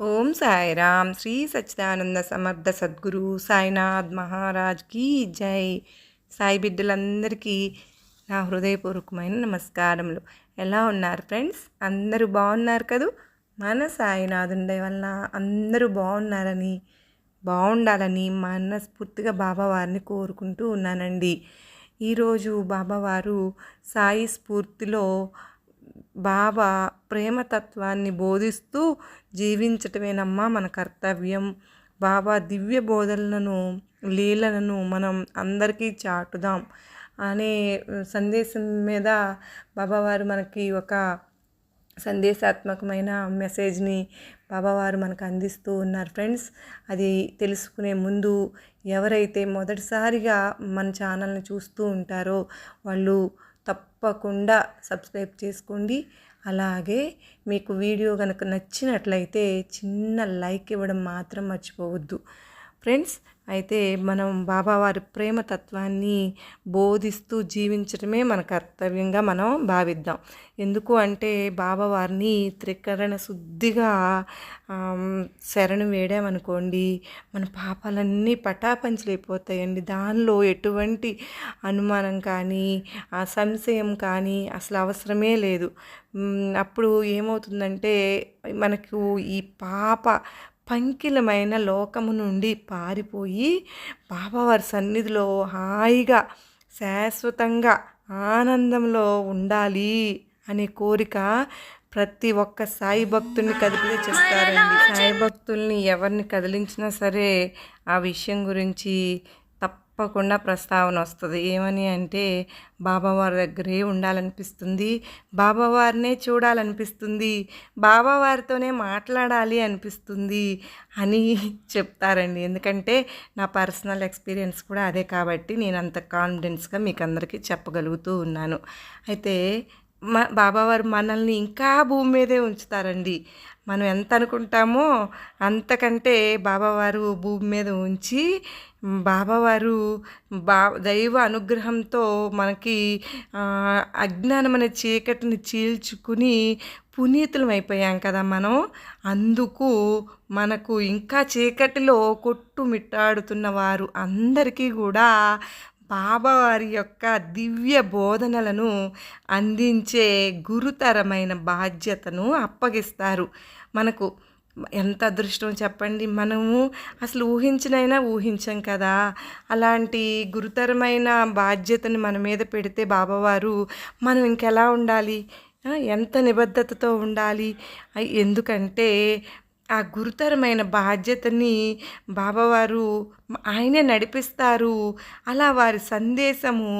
ఓం సాయిరామ్. శ్రీ సచ్చిదానంద సమర్థ సద్గురు సాయినాథ్ మహారాజ్ కీ జై. సాయి బిడ్డలందరికీ నా హృదయపూర్వకమైన నమస్కారములు. ఎలా ఉన్నారు ఫ్రెండ్స్? అందరూ బాగున్నారు కదూ? మన సాయినాథ్ ఉండే వల్ల అందరూ బాగున్నారని బాగుండాలని మనస్ఫూర్తిగా బాబావారిని కోరుకుంటూ ఉన్నానండి. ఈరోజు బాబావారు సాయి స్ఫూర్తిలో బాబా ప్రేమతత్వాన్ని బోధిస్తూ జీవించటమేనమ్మా మన కర్తవ్యం. బాబా దివ్య బోధనలను లీలలను మనం అందరికీ చాటుదాం అనే సందేశం మీద బాబావారు మనకి ఒక సందేశాత్మకమైన మెసేజ్ని బాబావారు మనకు అందిస్తూ ఉన్నారు ఫ్రెండ్స్. అది తెలుసుకునే ముందు ఎవరైతే మొదటిసారిగా మన ఛానల్ని చూస్తూ ఉంటారో వాళ్ళు తప్పకుండా సబ్స్క్రైబ్ చేసుకోండి. అలాగే మీకు వీడియో కనుక నచ్చినట్లయితే చిన్న లైక్ ఇవ్వడం మాత్రం మర్చిపోవద్దు. ఫ్రెండ్స్ అయితే మనం బాబావారి ప్రేమతత్వాన్ని బోధిస్తూ జీవించడమే మన కర్తవ్యంగా మనం భావిద్దాం. ఎందుకు అంటే బాబావారిని త్రికరణ శుద్ధిగా శరణు వేడామనుకోండి మన పాపాలన్నీ పటాపంచలైపోతాయండి. దానిలో ఎటువంటి అనుమానం కానీ ఆ సంశయం కానీ అసలు అవసరమే లేదు. అప్పుడు ఏమవుతుందంటే మనకు ఈ పాప పంకిలమైన లోకము నుండి పారిపోయి బాబావారి సన్నిధిలో హాయిగా శాశ్వతంగా ఆనందంలో ఉండాలి అనే కోరిక ప్రతి ఒక్క సాయి భక్తుల్ని కదిలితే చేస్తారండి. సాయి భక్తుల్ని ఎవరిని కదిలించినా సరే ఆ విషయం గురించి తప్పకుండా ప్రస్తావన వస్తుంది. ఏమని అంటే బాబావారి దగ్గరే ఉండాలనిపిస్తుంది. బాబావారినే చూడాలనిపిస్తుంది. బాబావారితోనే మాట్లాడాలి అనిపిస్తుంది అని చెప్తారండి. ఎందుకంటే నా పర్సనల్ ఎక్స్పీరియన్స్ కూడా అదే కాబట్టి నేను అంత కాన్ఫిడెన్స్గా మీకు అందరికీ చెప్పగలుగుతూ ఉన్నాను. అయితే మా బాబావారు మనల్ని ఇంకా భూమి మీదే ఉంచుతారండి. మనం ఎంత అనుకుంటామో అంతకంటే బాబావారు భూమి మీద ఉంచి బాబావారు బా దైవ అనుగ్రహంతో మనకి అజ్ఞానం అనే చీకటిని చీల్చుకుని పునీతులం అయిపోయాం కదా మనం. అందుకు మనకు ఇంకా చీకటిలో కొట్టుమిట్టాడుతున్న వారు అందరికీ కూడా బాబావారి యొక్క దివ్య బోధనలను అందించే గురుతరమైన బాధ్యతను అప్పగిస్తారు. మనకు ఎంత అదృష్టం చెప్పండి. మనము అసలు ఊహించినైనా ఊహించం కదా. అలాంటి గురుతరమైన బాధ్యతని మన మీద పెడితే బాబావారు మనం ఇంకెలా ఉండాలి? ఎంత నిబద్ధతతో ఉండాలి? ఎందుకంటే ఆ గురుతరమైన బాధ్యతని బాబావారు ఆయనే నడిపిస్తారు. అలా వారి సందేశము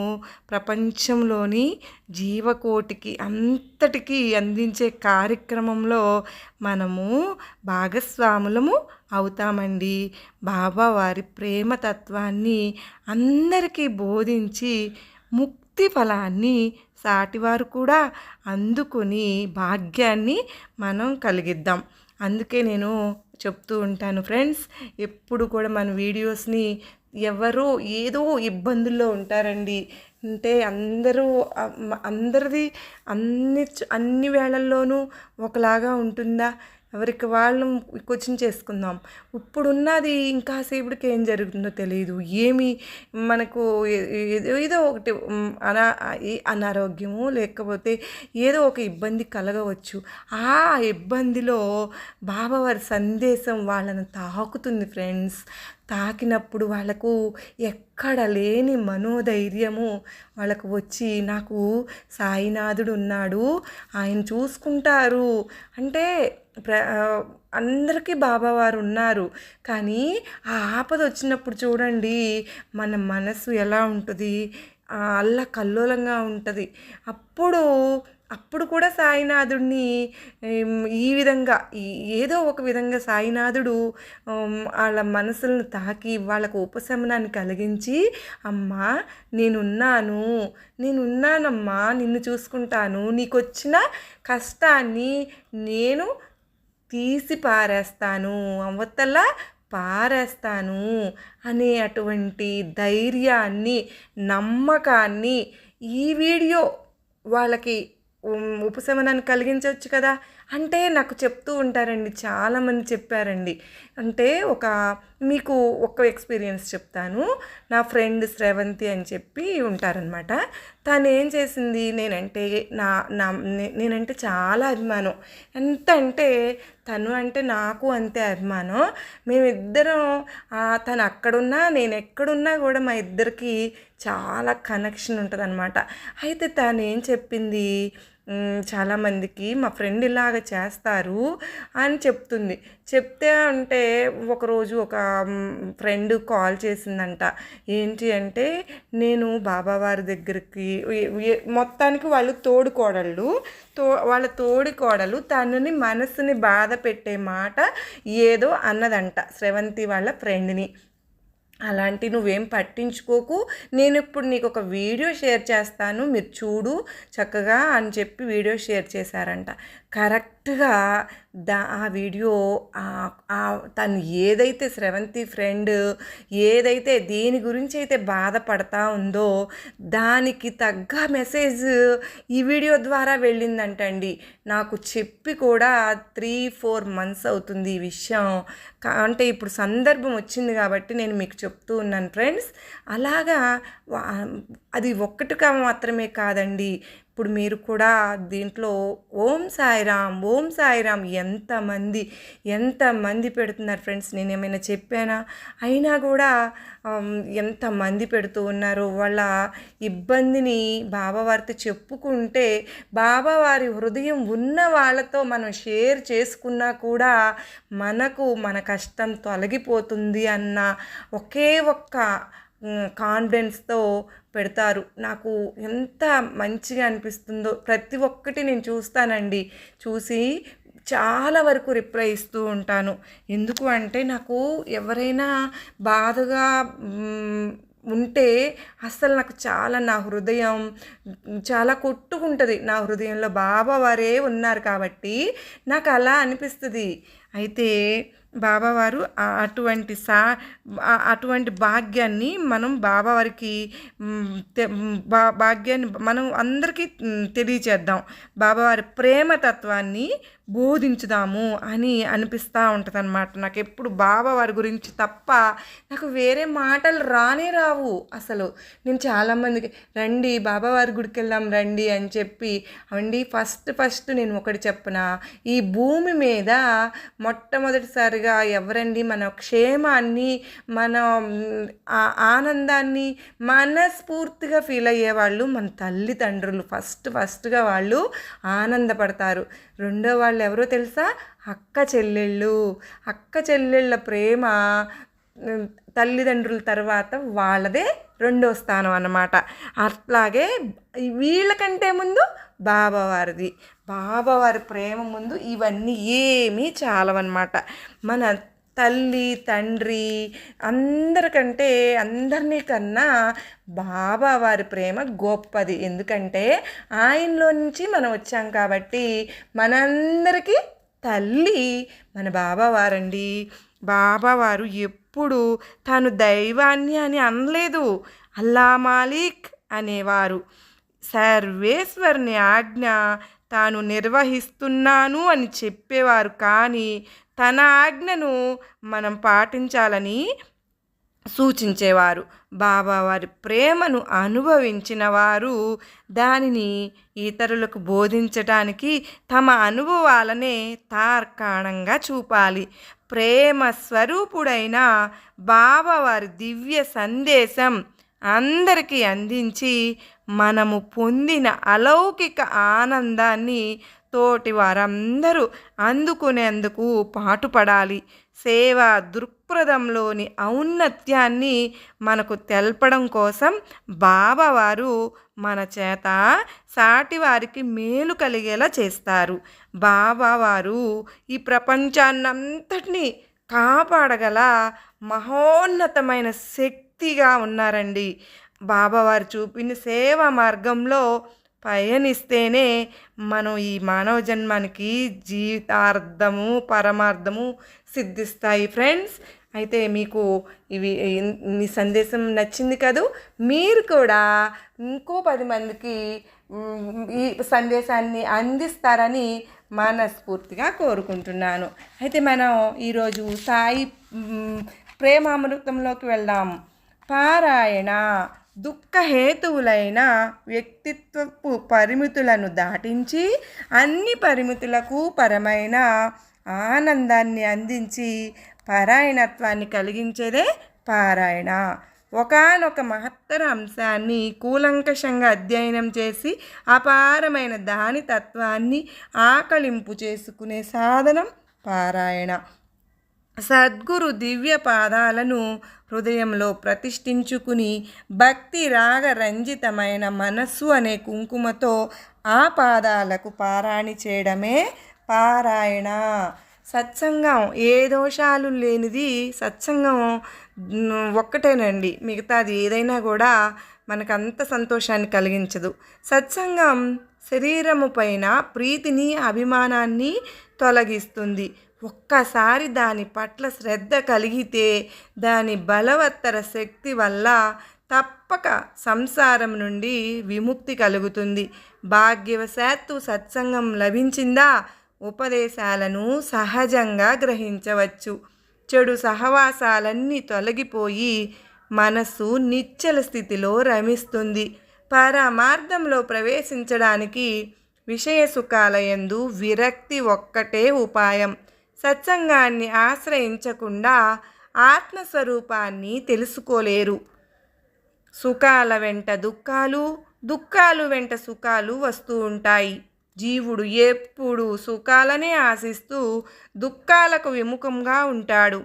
ప్రపంచంలోని జీవకోటికి అంతటికీ అందించే కార్యక్రమంలో మనము భాగస్వాములము అవుతామండి. బాబా వారి ప్రేమతత్వాన్ని అందరికీ బోధించి ముక్తి ఫలాన్ని సాటివారు కూడా అందుకుని భాగ్యాన్ని మనం కలిగిద్దాం. అందుకే నేను చెప్తూ ఉంటాను ఫ్రెండ్స్ ఎప్పుడు కూడా మన వీడియోస్ని ఎవరో ఏదో ఇబ్బందుల్లో ఉంటారండి. అంటే అందరూ అందరిది అన్ని అన్ని వేళల్లోనూ ఒకలాగా ఉంటుందా? ఎవరికి వాళ్ళు క్వశ్చన్ చేసుకుందాం. ఇప్పుడున్నది ఇంకాసేపుడికి ఏం జరుగుతుందో తెలియదు ఏమి మనకు ఏదో ఒకటి అనా అనారోగ్యము లేకపోతే ఏదో ఒక ఇబ్బంది కలగవచ్చు. ఆ ఇబ్బందిలో బాబావారి సందేశం వాళ్ళను తాకుతుంది ఫ్రెండ్స్. తాకినప్పుడు వాళ్ళకు ఎక్కడ లేని మనోధైర్యము వాళ్ళకు వచ్చి నాకు సాయినాథుడు ఉన్నాడు. ఆయన చూసుకుంటారు. అంటే అందరికీ బాబావారు ఉన్నారు కానీ ఆ ఆపద వచ్చినప్పుడు చూడండి మన మనసు ఎలా ఉంటుంది? అల్ల కల్లోలంగా ఉంటుంది. అప్పుడు అప్పుడు కూడా సాయినాథుడిని ఈ విధంగా ఏదో ఒక విధంగా సాయినాథుడు వాళ్ళ మనసులను తాకి వాళ్ళకు ఉపశమనాన్ని కలిగించి అమ్మా నేనున్నాను నేనున్నానమ్మా నిన్ను చూసుకుంటాను నీకు వచ్చిన కష్టాన్ని నేను తీసి పారేస్తాను అవతల పారేస్తాను అనే అటువంటి ధైర్యాన్ని నమ్మకాన్ని ఈ వీడియో వాళ్ళకి ఉపశమనాన్ని కలిగించవచ్చు కదా. అంటే నాకు చెప్తూ ఉంటారండి చాలామంది చెప్పారండి. అంటే ఒక మీకు ఒక ఎక్స్పీరియన్స్ చెప్తాను. నా ఫ్రెండ్ శ్రవంతి అని చెప్పి ఉంటారనమాట తను ఏం చేసింది? నేనంటే నా నా నేనంటే చాలా అభిమానం. ఎంత అంటే తను అంటే నాకు అంతే అభిమానం. మేమిద్దరం తను అక్కడున్నా నేను ఎక్కడున్నా కూడా మా ఇద్దరికి చాలా కనెక్షన్ ఉంటుంది అనమాట అయితే తను ఏం చెప్పింది? చాలామందికి మా ఫ్రెండ్ ఇలాగ చేస్తారు అని చెప్తుంది. చెప్తే అంటే ఒకరోజు ఒక ఫ్రెండ్ కాల్ చేసిందంట. ఏంటి అంటే నేను బాబావారి దగ్గరికి మొత్తానికి వాళ్ళు తోడుకోడళ్ళు తో వాళ్ళ తోడికోడలు తనని మనసుని బాధ పెట్టే మాట ఏదో అన్నదంట స్రవంతి వాళ్ళ ఫ్రెండ్ని. అలాంటి నువ్వేం పట్టించుకోకు. నేను ఇప్పుడు నీకు ఒక వీడియో షేర్ చేస్తాను. మీరు చూడు చక్కగా అని చెప్పి వీడియో షేర్ చేశారంట. కరెక్ట్గా దా ఆ వీడియో ఆ- తను ఏదైతే స్రవంతి ఫ్రెండ్ ఏదైతే దేని గురించి అయితే బాధపడతా ఉందో దానికి తగ్గ మెసేజ్ ఈ వీడియో ద్వారా వెళ్ళిందంటండి. నాకు చెప్పి కూడా త్రీ ఫోర్ మంత్స్ అవుతుంది ఈ విషయం. కా- అంటే ఇప్పుడు సందర్భం వచ్చింది కాబట్టి నేను మీకు చెప్తూ ఉన్నాను ఫ్రెండ్స్. అలాగా అది ఒక్కటిగా మాత్రమే కాదండి. ఇప్పుడు మీరు కూడా దీంట్లో ఓం సాయిరామ్ ఓం సాయిరామ్ ఎంతమంది ఎంతమంది పెడుతున్నారు ఫ్రెండ్స్ నేను ఏమైనా చెప్పానా? అయినా కూడా ఎంతమంది పెడుతూ ఉన్నారు వాళ్ళ ఇబ్బందిని బాబావారితో చెప్పుకుంటే బాబావారి హృదయం ఉన్న వాళ్ళతో మనం షేర్ చేసుకున్నా కూడా మనకు మన కష్టం తొలగిపోతుంది అన్న ఒకే ఒక్క కాన్ఫిడెన్స్తో పెడతారు. నాకు ఎంత మంచిగా అనిపిస్తుందో ప్రతి ఒక్కటి నేను చూస్తానండి. చూసి చాలా వరకు రిప్లై ఇస్తూ ఉంటాను. ఎందుకు అంటే నాకు ఎవరైనా బాధగా ఉంటే అస్సలు నాకు చాలా నా హృదయం చాలా కొట్టుకుంటుంది. నా హృదయంలో బాబా వారే ఉన్నారు కాబట్టి నాకు అలా అనిపిస్తుంది. అయితే బాబావారు అటువంటి సా అటువంటి భాగ్యాన్ని మనం బాబావారికి బా భాగ్యాన్ని మనం అందరికీ తెలియచేద్దాం. బాబావారి ప్రేమతత్వాన్ని బోధించుదాము అని అనిపిస్తూ ఉంటుంది అనమాట నాకు ఎప్పుడు బాబావారి గురించి తప్ప నాకు వేరే మాటలు రానే రావు అసలు. నేను చాలామందికి రండి బాబావారి గుడికి వెళ్దాం రండి అని చెప్పి అండి ఫస్ట్ ఫస్ట్ నేను ఒకటి చెప్పిన? ఈ భూమి మీద మొట్టమొదటిసారిగా ఎవరండి మన క్షేమాన్ని మన ఆ ఆనందాన్ని మనస్ఫూర్తిగా ఫీల్ అయ్యేవాళ్ళు మన తల్లిదండ్రులు. ఫస్ట్ ఫస్ట్గా వాళ్ళు ఆనందపడతారు. రెండో వాళ్ళు ఎవరో తెలుసా? అక్క చెల్లెళ్ళు. అక్క చెల్లెళ్ళ ప్రేమ తల్లిదండ్రుల తర్వాత వాళ్ళదే రెండో స్థానం అన్నమాట. అట్లాగే వీళ్ళకంటే ముందు బాబావారిది. బాబావారి ప్రేమ ముందు ఇవన్నీ ఏమీ చాలవన్నమాట. మన తల్లి తండ్రి అందరికంటే అందరినీ కన్నా బాబావారి ప్రేమ గొప్పది. ఎందుకంటే ఆయనలో నుంచి మనం వచ్చాం కాబట్టి మనందరికీ తల్లి మన బాబావారండి బాబావారు ఎప్పుడు తాను దైవాన్ని అని అనలేదు. అల్లా మాలిక్ అనేవారు. సర్వేశ్వరుని ఆజ్ఞ తాను నిర్వహిస్తున్నాను అని చెప్పేవారు. కానీ తన ఆజ్ఞను మనం పాటించాలని సూచించేవారు. బాబావారి ప్రేమను అనుభవించిన వారు దానిని ఇతరులకు బోధించటానికి తమ అనుభవాలనే తార్కాణంగా చూపాలి. ప్రేమ స్వరూపుడైన బాబావారి దివ్య సందేశం అందరికీ అందించి మనము పొందిన అలౌకిక ఆనందాన్ని తోటి వారందరూ అందుకునేందుకు పాటుపడాలి. సేవా దృక్పథంలోని ఔన్నత్యాన్ని మనకు తెలపడం కోసం బాబావారు మన చేత సాటివారికి మేలు కలిగేలా చేస్తారు. బాబావారు ఈ ప్రపంచాన్నంతటినీ కాపాడగల మహోన్నతమైన శక్తిగా ఉన్నారండి. బాబావారు చూపిన సేవా మార్గంలో పయనిస్తేనే మనం ఈ మానవ జన్మానికి జీవితార్థము పరమార్థము సిద్ధిస్తాయి ఫ్రెండ్స్. అయితే మీకు ఇవి ఈ సందేశం నచ్చింది కదూ? మీరు కూడా ఇంకో పది మందికి ఈ సందేశాన్ని అందిస్తారని మనస్ఫూర్తిగా కోరుకుంటున్నాను. అయితే మనం ఈరోజు సాయి ప్రేమామృతంలోకి వెళ్దాం. పారాయణ. దుఃఖహేతువులైన వ్యక్తిత్వపు పరిమితులను దాటించి అన్ని పరిమితులకు పరమైన ఆనందాన్ని అందించి పారాయణత్వాన్ని కలిగించేదే పారాయణ. ఒకానొక మహత్తర అంశాన్ని కూలంకషంగా అధ్యయనం చేసి అపారమైన దాని తత్వాన్ని ఆకలింపు చేసుకునే సాధనం పారాయణ. సద్గురు దివ్య పాదాలను హృదయంలో ప్రతిష్ఠించుకుని భక్తి రాగ రంజితమైన మనస్సు అనే కుంకుమతో ఆ పాదాలకు పారాణి చేయడమే పారాయణ. సత్సంగం ఏ దోషాలు లేనిది సత్సంగం ఒక్కటేనండి. మిగతాది ఏదైనా కూడా మనకు అంత సంతోషాన్ని కలిగించదు. సత్సంగం శరీరము పైన ప్రీతిని అభిమానాన్ని తొలగిస్తుంది. ఒక్కసారి దాని పట్ల శ్రద్ధ కలిగితే దాని బలవత్తర శక్తి వల్ల తప్పక సంసారం నుండి విముక్తి కలుగుతుంది. భాగ్యవశాత్తు సత్సంగం లభించిందా? ఉపదేశాలను సహజంగా గ్రహించవచ్చు. చెడు సహవాసాలన్నీ తొలగిపోయి మనస్సు నిశ్చల స్థితిలో రమిస్తుంది. పరమార్థంలో ప్రవేశించడానికి విషయ సుఖాలయందు విరక్తి ఒక్కటే ఉపాయం. సత్సంగాన్ని ఆశ్రయించకుండా ఆత్మస్వరూపాన్ని తెలుసుకోలేరు. సుఖాల వెంట దుఃఖాలు దుఃఖాలు వెంట సుఖాలు వస్తూ ఉంటాయి. జీవుడు ఎప్పుడు సుఖాలనే ఆశిస్తూ దుఃఖాలకు విముఖంగా ఉంటాడు.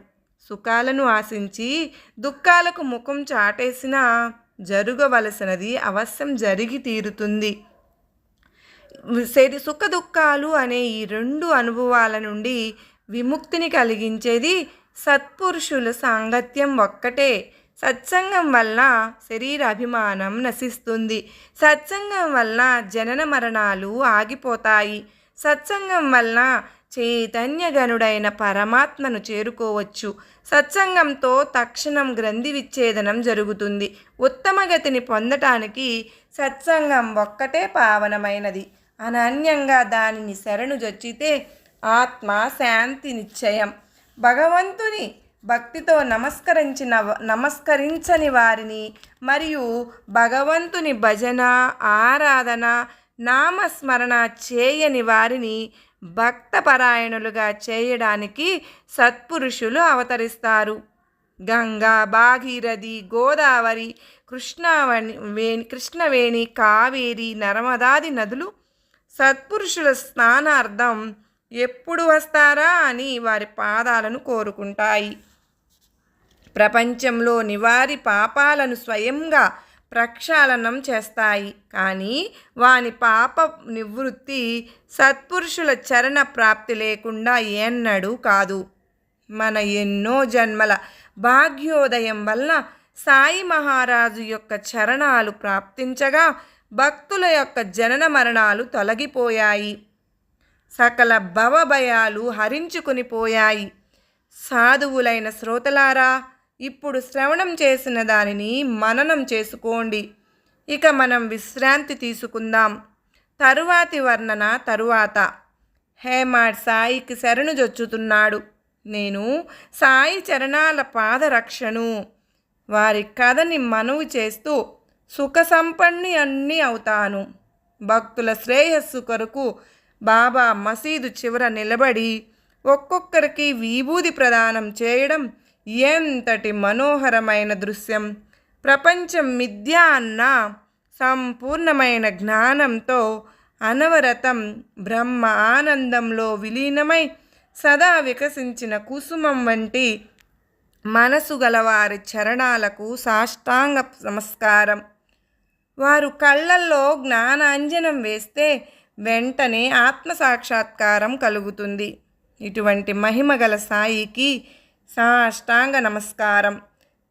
సుఖాలను ఆశించి దుఃఖాలకు ముఖం చాటేసినా జరగవలసినది అవశ్యం జరిగి తీరుతుంది. శరి సుఖ దుఃఖాలు అనే ఈ రెండు అనుభవాల నుండి విముక్తిని కలిగించేది సత్పురుషుల సాంగత్యం ఒక్కటే. సత్సంగం వల్ల శరీర అభిమానం నశిస్తుంది. సత్సంగం వల్ల జనన మరణాలు ఆగిపోతాయి. సత్సంగం వల్ల చైతన్యగనుడైన పరమాత్మను చేరుకోవచ్చు. సత్సంగంతో తక్షణం గ్రంథి విచ్ఛేదనం జరుగుతుంది. ఉత్తమ గతిని పొందటానికి సత్సంగం ఒక్కటే పావనమైనది. అనన్యంగా దానిని శరణు జొచ్చితే ఆత్మ శాంతి నిశ్చయం. భగవంతుని భక్తితో నమస్కరించిన నమస్కరించని వారిని మరియు భగవంతుని భజన ఆరాధన నామస్మరణ చేయని వారిని భక్తపరాయణులుగా చేయడానికి సత్పురుషులు అవతరిస్తారు. గంగా భాగీరథి గోదావరి కృష్ణావణి వేణి కృష్ణవేణి కావేరి నర్మదాది నదులు సత్పురుషుల స్నానార్థం ఎప్పుడు వస్తారా అని వారి పాదాలను కోరుకుంటాయి. ప్రపంచంలోని వారి పాపాలను స్వయంగా ప్రక్షాళనం చేస్తాయి. కానీ వాని పాప నివృత్తి సత్పురుషుల చరణ ప్రాప్తి లేకుండా ఎన్నడూ కాదు. మన ఎన్నో జన్మల భాగ్యోదయం వల్ల సాయి మహారాజు యొక్క చరణాలు ప్రాప్తించగా భక్తుల యొక్క జనన మరణాలు తొలగిపోయాయి. సకల భవభయాలు హరించుకుని పోయాయి. సాధువులైన శ్రోతలారా ఇప్పుడు శ్రవణం చేసిన దానిని మననం చేసుకోండి. ఇక మనం విశ్రాంతి తీసుకుందాం. తరువాతి వర్ణన తరువాత. హేమాడ్ సాయికి శరణు జొచ్చుతున్నాడు. నేను సాయి చరణాల పాదరక్షను వారి కథని మనవి చేస్తూ సుఖ సంపన్ని అన్నీ అవుతాను. భక్తుల శ్రేయస్సు కొరకు బాబా మసీదు చివర నిలబడి ఒక్కొక్కరికి విభూది ప్రదానం చేయడం ఎంతటి మనోహరమైన దృశ్యం. ప్రపంచం మిథ్య అన్న సంపూర్ణమైన జ్ఞానంతో అనవరతం బ్రహ్మ ఆనందంలో విలీనమై సదా వికసించిన కుసుమం వంటి మనసు గలవారి చరణాలకు సాష్టాంగ నమస్కారం. వారు కళ్ళల్లో జ్ఞానాంజనం వేస్తే వెంటనే ఆత్మ సాక్షాత్కారం కలుగుతుంది. ఇటువంటి మహిమ గల సాయికి సాష్టాంగ నమస్కారం.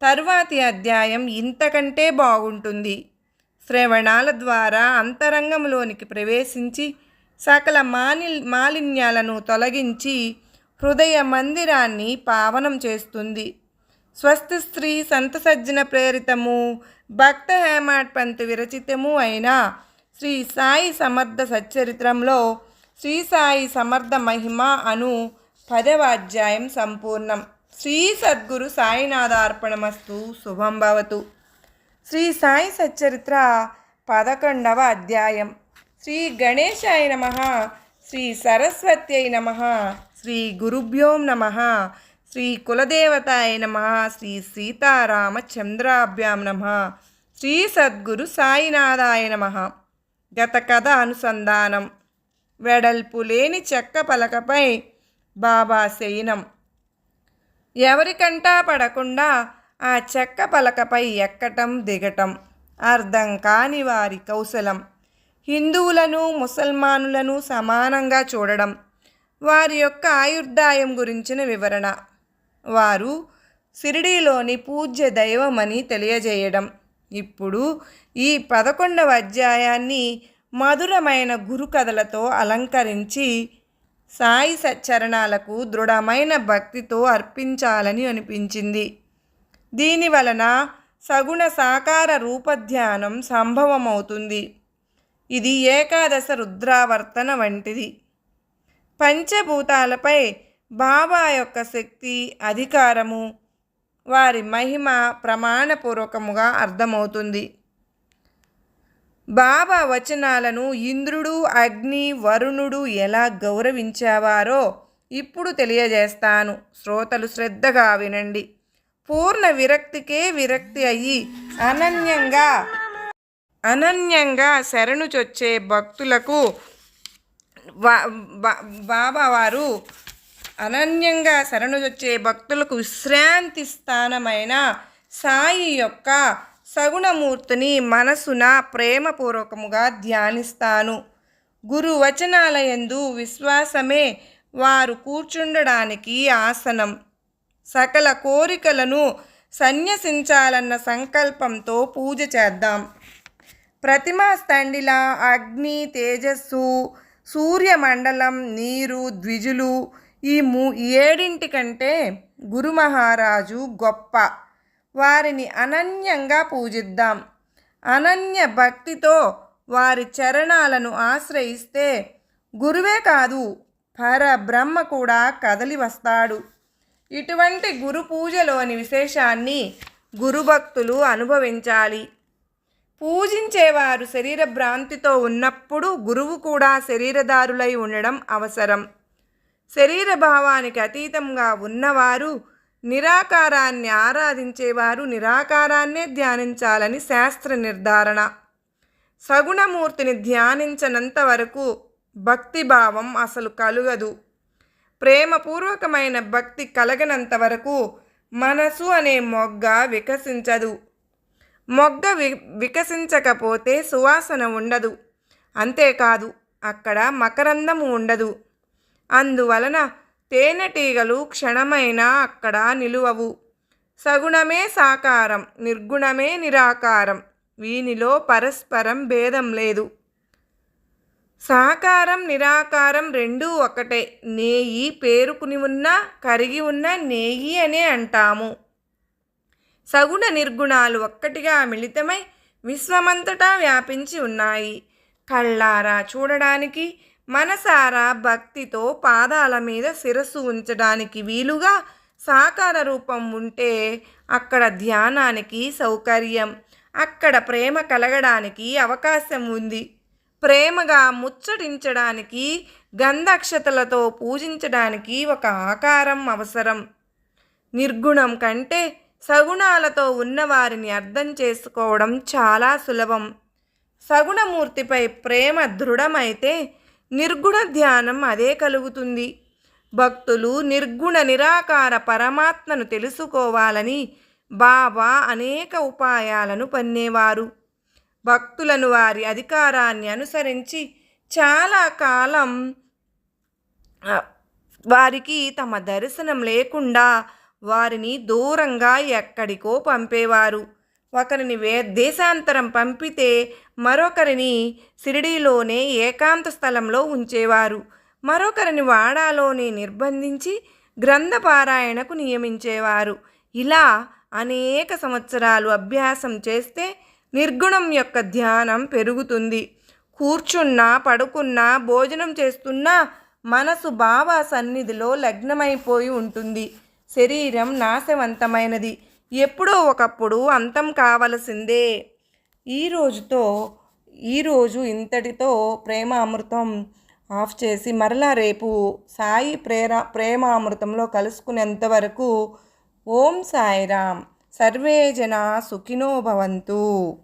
తరువాతి అధ్యాయం ఇంతకంటే బాగుంటుంది. శ్రవణాల ద్వారా అంతరంగంలోనికి ప్రవేశించి సకల మాని మాలిన్యాలను తొలగించి హృదయ మందిరాన్ని పావనం చేస్తుంది. స్వస్తి స్త్రీ సంత సజ్జన ప్రేరితము భక్త హేమాడ్ పంత్ విరచితము అయిన శ్రీ సాయి సమర్థ సచ్చరిత్రంలో శ్రీ సాయి సమర్థ మహిమ అను పదవ అధ్యాయం సంపూర్ణం. శ్రీ సద్గురు సాయినాథార్పణమస్తు శుభం భవతు. శ్రీ సాయి సచ్చరిత్ర పదకొండవ అధ్యాయం. శ్రీ గణేశాయ నమ శ్రీ సరస్వత్యై నమ శ్రీ గురుభ్యోం నమ శ్రీ కులదేవతాయ నమ శ్రీ సీతారామచంద్రాభ్యాం నమ శ్రీ సద్గురు సాయినాథాయ నమ. గత కథ అనుసంధానం. వెడల్పు లేని చెక్క పలకపై బాబా శయనం. ఎవరికంటా పడకుండా ఆ చెక్క పలకపై ఎక్కటం దిగటం. అర్థం కాని వారి కౌశలం. హిందువులను ముసల్మానులను సమానంగా చూడడం. వారి యొక్క ఆయుర్దాయం గురించిన వివరణ. వారు సిరిడీలోని పూజ్య దైవమని తెలియజేయడం. ఇప్పుడు ఈ పదకొండవ అధ్యాయాన్ని మధురమైన గురు కథలతో అలంకరించి సాయి సచ్చరణాలకు దృఢమైన భక్తితో అర్పించాలని అనిపించింది. దీని వలన సగుణ సాకార రూపధ్యానం సంభవమవుతుంది. ఇది ఏకాదశ రుద్రావర్తన వంటిది. పంచభూతాలపై బాబా యొక్క శక్తి అధికారము వారి మహిమ ప్రమాణపూర్వకముగా అర్థమవుతుంది. బాబా వచనాలను ఇంద్రుడు అగ్ని వరుణుడు ఎలా గౌరవించేవారో ఇప్పుడు తెలియజేస్తాను. శ్రోతలు శ్రద్ధగా వినండి. పూర్ణ విరక్తికే విరక్తి అయ్యి అనన్యంగా అనన్యంగా శరణు చొచ్చే భక్తులకు బాబా వారు అనన్యంగా శరణుజొచ్చే భక్తులకు విశ్రాంతి స్థానమైన సాయి యొక్క సగుణమూర్తిని మనసున ప్రేమపూర్వకముగా ధ్యానిస్తాను. గురు వచనాలయందు విశ్వాసమే వారు కూర్చుండడానికి ఆసనం. సకల కోరికలను సన్యసించాలన్న సంకల్పంతో పూజ చేద్దాం. ప్రతిమా స్తండిల అగ్ని తేజస్సు సూర్యమండలం నీరు ద్విజులు ఈ మూ ఏడింటి కంటే గురు మహారాజు గొప్ప. వారిని అనన్యంగా పూజిద్దాం. అనన్య భక్తితో వారి చరణాలను ఆశ్రయిస్తే గురువే కాదు పరబ్రహ్మ కూడా కదలి వస్తాడు. ఇటువంటి గురు పూజలోని విశేషాన్ని గురుభక్తులు అనుభవించాలి. పూజించేవారు శరీర భ్రాంతితో ఉన్నప్పుడు గురువు కూడా శరీరదారులై ఉండడం అవసరం. శరీర భావానికి అతీతంగా ఉన్నవారు నిరాకారాన్ని ఆరాధించేవారు నిరాకారాన్నే ధ్యానించాలని శాస్త్ర నిర్ధారణ. సగుణమూర్తిని ధ్యానించనంత వరకు భక్తిభావం అసలు కలుగదు. ప్రేమపూర్వకమైన భక్తి కలగనంత వరకు మనసు అనే మొగ్గ వికసించదు. మొగ్గ వి వికసించకపోతే సువాసన ఉండదు. అంతేకాదు అక్కడ మకరందము ఉండదు. అందువలన తేనెటీగలు క్షణమైన అక్కడ నిలువవు. సగుణమే సాకారం నిర్గుణమే నిరాకారం వీనిలో పరస్పరం భేదం లేదు. సాకారం నిరాకారం రెండూ ఒకటే నేయి పేరుకుని ఉన్న కరిగి ఉన్న నేయి అనే అంటాము. సగుణ నిర్గుణాలు ఒక్కటిగా మిళితమై విశ్వమంతటా వ్యాపించి ఉన్నాయి. కళ్ళారా చూడడానికి మనసారా భక్తితో పాదాల మీద శిరస్సు ఉంచడానికి వీలుగా సాకార రూపం ఉంటే అక్కడ ధ్యానానికి సౌకర్యం. అక్కడ ప్రేమ కలగడానికి అవకాశం ఉంది. ప్రేమగా ముచ్చటించడానికి గంధక్షతలతో పూజించడానికి ఒక ఆకారం అవసరం. నిర్గుణం కంటే సగుణాలతో ఉన్నవారిని అర్థం చేసుకోవడం చాలా సులభం. సగుణమూర్తిపై ప్రేమ దృఢమైతే నిర్గుణ ధ్యానం అదే కలుగుతుంది. భక్తులు నిర్గుణ నిరాకార పరమాత్మను తెలుసుకోవాలని బాబా అనేక ఉపాయాలను పన్నేవారు. భక్తులను వారి అధికారాన్ని అనుసరించి చాలా కాలం వారికి తమ దర్శనం లేకుండా వారిని దూరంగా ఎక్కడికో పంపేవారు. ఒకరిని వే దేశాంతరం పంపితే మరొకరిని సిరిడీలోనే ఏకాంత స్థలంలో ఉంచేవారు. మరొకరిని వాడాలోనే నిర్బంధించి గ్రంథపారాయణకు నియమించేవారు. ఇలా అనేక సంవత్సరాలు అభ్యాసం చేస్తే నిర్గుణం యొక్క ధ్యానం పెరుగుతుంది. కూర్చున్నా పడుకున్నా భోజనం చేస్తున్నా మనసు బాబా సన్నిధిలో లగ్నమైపోయి ఉంటుంది. శరీరం నాశవంతమైనది. ఎప్పుడో ఒకప్పుడు అంతం కావలసిందే. ఈ రోజుతో ఈరోజు ఇంతటితో ప్రేమ అమృతం ఆఫ్ చేసి మరలా రేపు సాయి ప్రేర ప్రేమ అమృతంలో కలుసుకునేంత వరకు ఓం సాయిరామ్. సర్వే జన సుఖినో భవంతు.